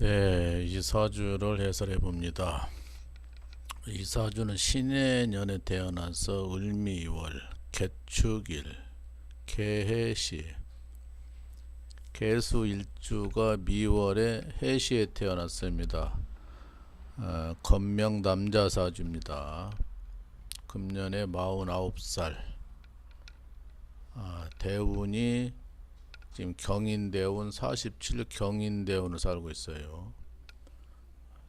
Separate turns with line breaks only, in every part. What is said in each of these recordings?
네, 이 사주를 해설해 봅니다. 이 사주는 신의 년에 태어나서 을미월, 개축일, 개해시, 개수 일주가 미월에 해시에 태어났습니다. 어, 건명 남자 사주입니다. 금년에 49살. 아, 대운이 지금 경인대운 47 경인대운을 살고 있어요.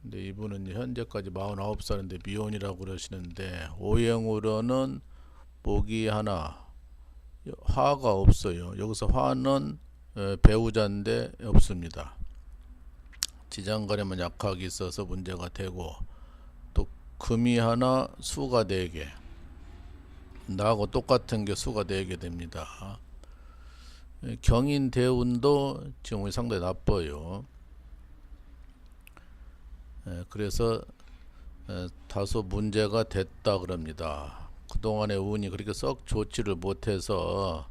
근데 이분은 현재까지 49살인데 미혼이라고 그러시는데 오행으로는 목이 하나 화가 없어요. 여기서 화는 에, 배우자인데 없습니다. 지장거래만 약하게 있어서 문제가 되고 또 금이 하나 수가 4개 나하고 똑같은 게 수가 4개 됩니다. 예, 경인 대운도 지금 상당히 나빠요. 예, 그래서 에, 다소 문제가 됐다 그럽니다. 그동안의 운이 그렇게 썩 좋지를 못해서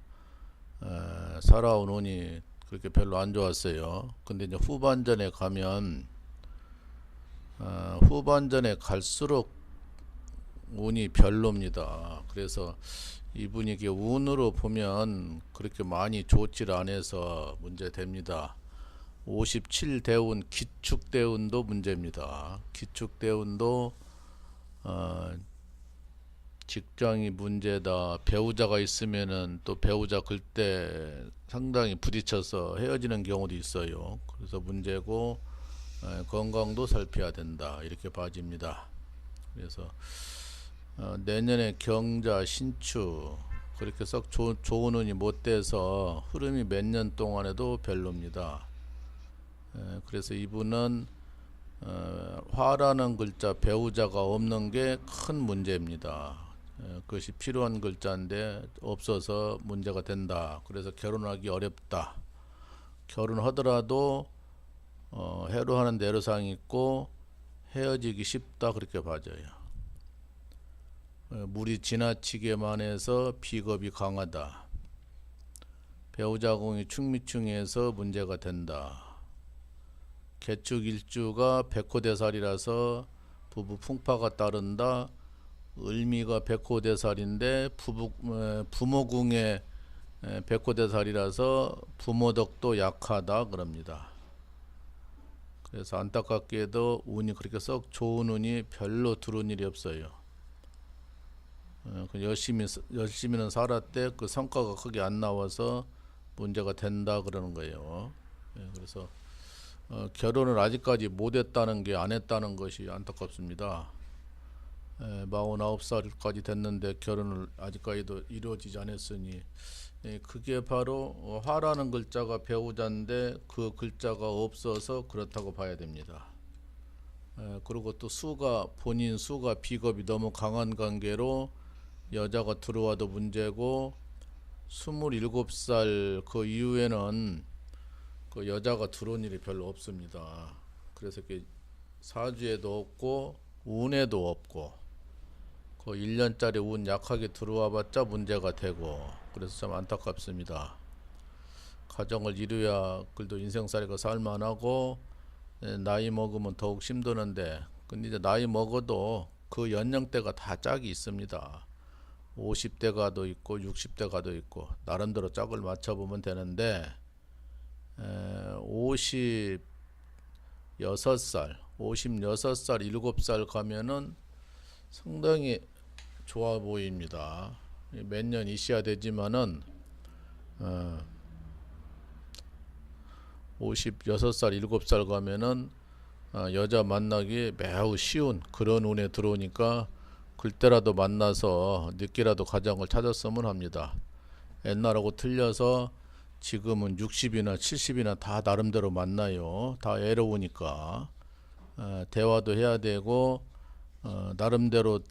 에, 살아온 운이 그렇게 별로 안 좋았어요. 근데 이제 후반전에 가면 어, 후반전에 갈수록 운이 별로입니다. 그래서 이분이 이게 운으로 보면 그렇게 많이 좋지를 않아서 문제됩니다. 57대운 기축대운도 문제입니다. 기축대운도 어, 직장이 문제다. 배우자가 있으면은 또 배우자 글때 상당히 부딪혀서 헤어지는 경우도 있어요. 그래서 문제고 에, 건강도 살펴야 된다. 이렇게 봐집니다. 그래서 어, 내년에 경자 신축 그렇게 썩 조, 좋은 운이 못 돼서 흐름이 몇 년 동안에도 별로입니다. 에, 그래서 이분은 어, 화라는 글자 배우자가 없는 게 큰 문제입니다. 에, 그것이 필요한 글자인데 없어서 문제가 된다. 그래서 결혼하기 어렵다. 결혼하더라도 어, 해로하는 내로상이 있고 헤어지기 쉽다 그렇게 봐져요. 어, 물이 지나치게만 해서 비겁이 강하다. 배우자공이 충미충해서 문제가 된다. 개축 일주가 백호대살이라서 부부 풍파가 따른다. 을미가 백호대살인데 부부 에, 부모궁의 에, 백호대살이라서 부모덕도 약하다 그럽니다. 그래서 안타깝게도 운이 그렇게 썩 좋은 운이 별로 들어온 일이 없어요. 어, 그 열심히 스- 열심히는 살았대 그 성과가 크게 안 나와서 문제가 된다 그러는 거예요. 예, 그래서 어, 결혼을 아직까지 못했다는 게 안 했다는 것이 안타깝습니다. 예, 49살까지 됐는데 결혼을 아직까지도 이루어지지 않았으니 예, 그게 바로 어, 화라는 글자가 배우자인데 그 글자가 없어서 그렇다고 봐야 됩니다. 예, 그리고 또 수가 본인 수가 비겁이 너무 강한 관계로 여자가 들어와도 문제고 27살 그 이후에는 그 여자가 들어온 일이 별로 없습니다. 그래서 사주에도 없고 운에도 없고 그 1년짜리 운 약하게 들어와 봤자 문제가 되고 그래서 참 안타깝습니다. 가정을 이루야 그래도 인생살이가 살만하고 예, 나이 먹으면 더욱 힘드는데 근데 이제 나이 먹어도 그 연령대가 다 짝이 있습니다. 50대 가도 있고 60대 가도 있고 나름대로 짝을 맞춰보면 되는데 에, 56살, 56살, 7살 가면은 상당히 좋아 보입니다. 몇 년 있어야 되지만은 어, 56살, 7살 가면은 어, 여자 만나기 매우 쉬운 그런 운에 들어오니까 그때라도 만나서 늦게라도 가정을 찾았으면 합니다. 옛날하고 틀려서 지금은 60이나 70이나 다 나름대로 만나요. 다 애로우니까 어, 대화도 해야 되고 어, 나름대로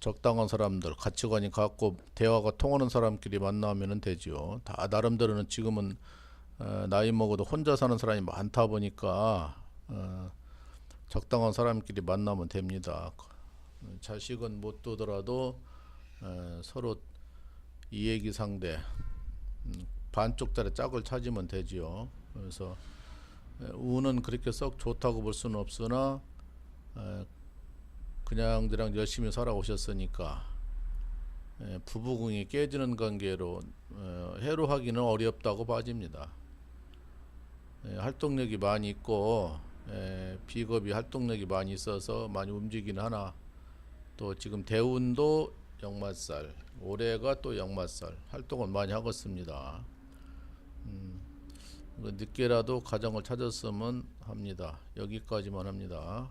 적당한 사람들 가치관이 갖고 대화가 통하는 사람끼리 만나면 되죠. 다 나름대로는 지금은 어, 나이 먹어도 혼자 사는 사람이 많다 보니까 어, 적당한 사람끼리 만나면 됩니다. 자식은 못 두더라도 에, 서로 이해기 상대 음, 반쪽짜리 짝을 찾으면 되지요. 그래서 에, 운은 그렇게 썩 좋다고 볼 수는 없으나 에, 그냥저냥 열심히 살아오셨으니까 에, 부부궁이 깨지는 관계로 어, 해로하기는 어렵다고 봐집니다. 에, 활동력이 많이 있고 에, 비겁이 활동력이 많이 있어서 많이 움직이긴 하나 또 지금 대운도 역마살 올해가 또 역마살 활동을 많이 하고 있습니다. 음, 그 늦게라도 가정을 찾았으면 합니다. 여기까지만 합니다.